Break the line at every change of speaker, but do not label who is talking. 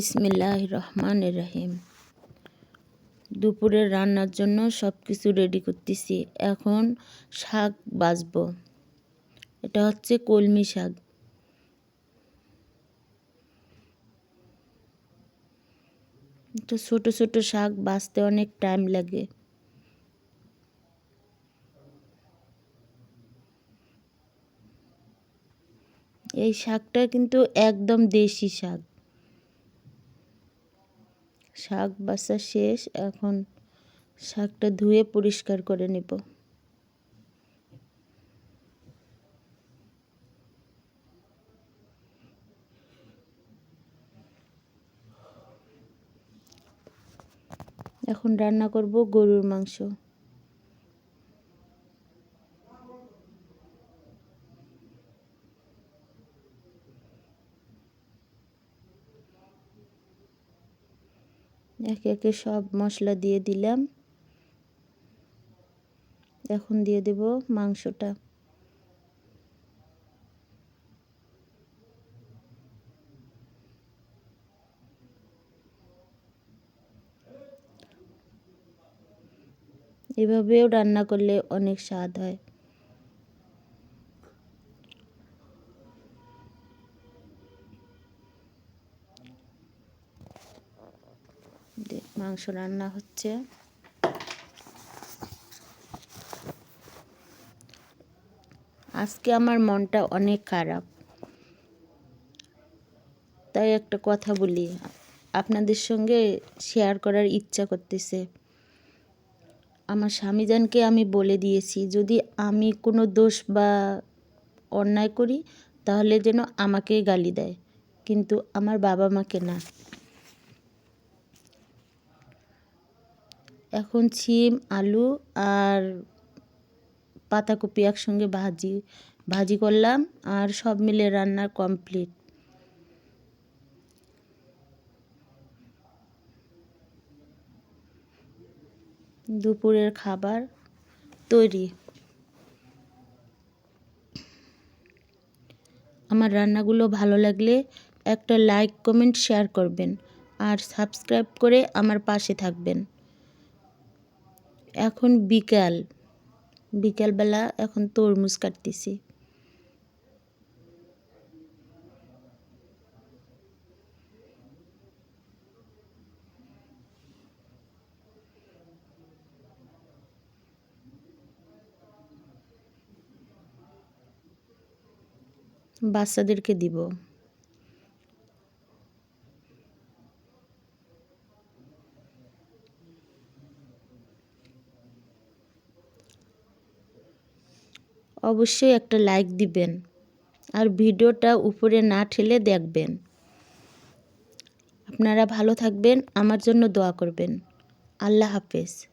বিসমিল্লাহ রহমান রহিম দুপুরের রান্নার জন্য সব কিছু রেডি করতেছি। এখন শাক বাজব। এটা হচ্ছে কলমি শাক। তো ছোট ছোট শাক বাঁচতে অনেক টাইম লাগে। এই শাকটা কিন্তু একদম দেশি শাক। শাক বাসা শেষ এখন শাকটা ধুয়ে পরিষ্কার করে নেব। এখন রান্না করব গরুর মাংস। একে একে সব মশলা দিয়ে দিলাম। এখন দিয়ে দেব মাংসটা। এভাবেও রান্না করলে অনেক স্বাদ হয়। মাংস রান্না হচ্ছে। আজকে আমার মনটা অনেক খারাপ। তাই একটা কথা বলি, আপনাদের সঙ্গে শেয়ার করার ইচ্ছা করতেছে। আমার স্বামীজানকে আমি বলে দিয়েছি, যদি আমি কোনো দোষ বা অন্যায় করি, তাহলে যেন আমাকে গালি দেয়। কিন্তু আমার বাবা মাকে না। এখন ছিম, আলু আর পাতাকপি একসঙ্গে ভাজি ভাজি করলাম আর সব মিলে রান্না কমপ্লিট দুপুরের খাবার তৈরি। আমার রান্নাগুলো ভালো লাগলে একটা লাইক কমেন্ট শেয়ার করবেন আর সাবস্ক্রাইব করে আমার পাশে থাকবেন। এখন বিকাল বিকালবেলা এখন তরমুজ কাটতেছি। বাচ্চাদেরকে দিব। অবশ্যই একটা লাইক দিবেন। আর ভিডিওটা উপরে না ঠেলে দেখবেন। আপনারা ভালো থাকবেন, আমার জন্য দোয়া করবেন। আল্লাহ হাফেজ।